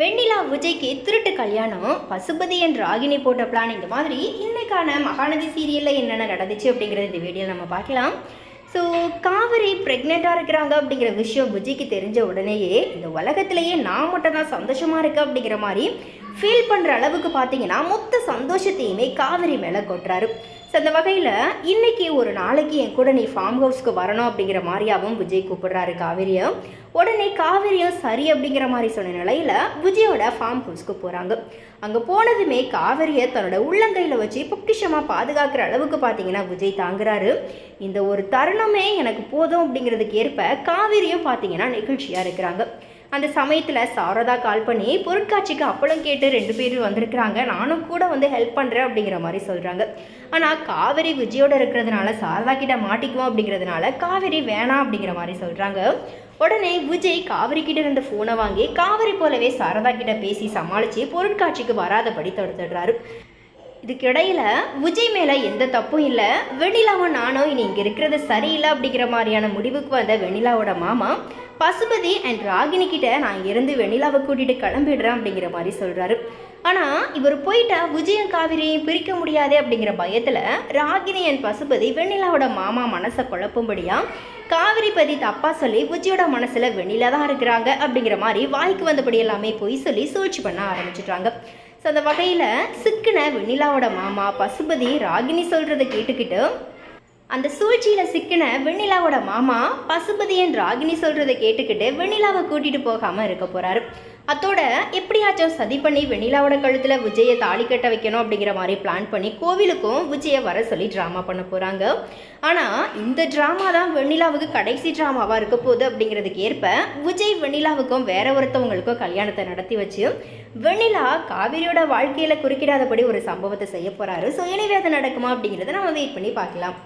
வெண்ணிலா விஜய்க்கு திருட்டு கல்யாணம் பசுபதி என்ற ராகினி போட்ட பிளான் இந்த மாதிரி இன்னைக்கான மகாநதி சீரியலில் என்னென்ன நடந்துச்சு அப்படிங்கிறது இந்த வீடியோவில் நம்ம பார்க்கலாம். ஸோ காவிரி ப்ரெக்னெண்ட்டாக இருக்கிறாங்க அப்படிங்கிற விஷயம் விஜய்க்கு தெரிஞ்ச உடனேயே இந்த உலகத்திலேயே நான் மட்டும் தான் சந்தோஷமாக இருக்கேன் அப்படிங்கிற மாதிரி ஃபீல் பண்ணுற அளவுக்கு பார்த்தீங்கன்னா மொத்த சந்தோஷத்தையுமே காவிரி மேலே கொட்டுறாரு. ஸோ அந்த வகையில் இன்னைக்கு ஒரு நாளைக்கு என் கூட நீ ஃபார்ம் ஹவுஸ்க்கு வரணும் அப்படிங்கிற மாதிரியாவும் விஜய் கூப்பிடுறாரு காவிரியை. உடனே காவிரியும் சரி அப்படிங்கிற மாதிரி சொன்ன நிலையில் விஜயோட ஃபார்ம் ஹவுஸ்க்கு போகிறாங்க அங்கே போனதுமே காவிரியை தன்னோட உள்ளங்கையில் வச்சு பொக்கிஷமாக பாதுகாக்கிற அளவுக்கு பார்த்தீங்கன்னா விஜய் தாங்குறாரு. இந்த ஒரு தருணமே எனக்கு போதும் அப்படிங்கிறதுக்கு ஏற்ப காவிரியும் பார்த்தீங்கன்னா நெகிழ்ச்சியாக இருக்கிறாங்க. அந்த சமயத்தில் சாரதா கால் பண்ணி பொருட்காட்சிக்கு அப்பளம் கேட்டு ரெண்டு பேரும் வந்திருக்கிறாங்க. நானும் கூட வந்து ஹெல்ப் பண்ணுறேன் அப்படிங்கிற மாதிரி சொல்கிறாங்க ஆனால் காவேரி விஜயோட இருக்கிறதுனால சாரதா கிட்ட மாட்டிக்குவோம் அப்படிங்கிறதுனால காவேரி வேணாம் அப்படிங்கிற மாதிரி சொல்கிறாங்க உடனே விஜய் காவிரி கிட்ட இருந்த ஃபோனை வாங்கி காவிரி போலவே சாரதா கிட்ட பேசி சமாளித்து பொருட்காட்சிக்கு வராதபடி தடுத்துடுறாரு. இதுக்கிடையில் விஜய் மேலே எந்த தப்பும் இல்லை. வெண்ணிலாவும் நானும் இனி இங்கே இருக்கிறது சரியில்லை அப்படிங்கிற மாதிரியான முடிவுக்கு வந்த வெண்ணிலாவோட மாமா பசுபதி அண்ட் ராகினி கிட்ட நான் இருந்து வெண்ணிலாவை கூட்டிகிட்டு கிளம்பிடுறேன் அப்படிங்கிற மாதிரி சொல்கிறாரு ஆனால் இவர் போயிட்டா விஜயம் காவிரியும் பிரிக்க முடியாது அப்படிங்கிற பயத்தில் ராகினி அண்ட் பசுபதி வெண்ணிலாவோட மாமா மனசை குழப்பும்படியா காவிரி பதி தப்பா சொல்லி விஜயோட மனசில் வெண்ணிலா தான் இருக்கிறாங்க அப்படிங்கிற மாதிரி வாய்க்கு வந்தபடி எல்லாமே பொய் சொல்லி சூழ்ச்சி பண்ண ஆரம்பிச்சிட்டாங்க. ஸோ அந்த வகையில் சிக்கின வெண்ணிலாவோட மாமா பசுபதி ராகினி சொல்கிறத கேட்டுக்கிட்டு அந்த சூழ்ச்சியில் சிக்கின வெண்ணிலாவோட மாமா பசுபதியன் ராகினி சொல்கிறத கேட்டுக்கிட்டு வெண்ணிலாவை கூட்டிகிட்டு போகாமல் இருக்க போகிறாரு அத்தோட எப்படியாச்சும் சதி பண்ணி வெண்ணிலாவோட கழுத்தில் விஜயை தாலி கட்ட வைக்கணும் அப்படிங்கிற மாதிரி பிளான் பண்ணி கோவிலுக்கும் விஜயை வர சொல்லி ட்ராமா பண்ண போகிறாங்க ஆனால் இந்த ட்ராமா தான் வெண்ணிலாவுக்கு கடைசி ட்ராமாவாக இருக்க போகுது அப்படிங்கிறதுக்கு ஏற்ப விஜய் வெண்ணிலாவுக்கும் வேற ஒருத்தவங்களுக்கும் கல்யாணத்தை நடத்தி வச்சு வெண்ணிலா காவிரியோட வாழ்க்கையில் குறுக்கிடாதபடி ஒரு சம்பவத்தை செய்ய போகிறாரு ஸோ எனவே அது நடக்குமா அப்படிங்கிறத நம்ம வெயிட் பண்ணி பார்க்கலாம்.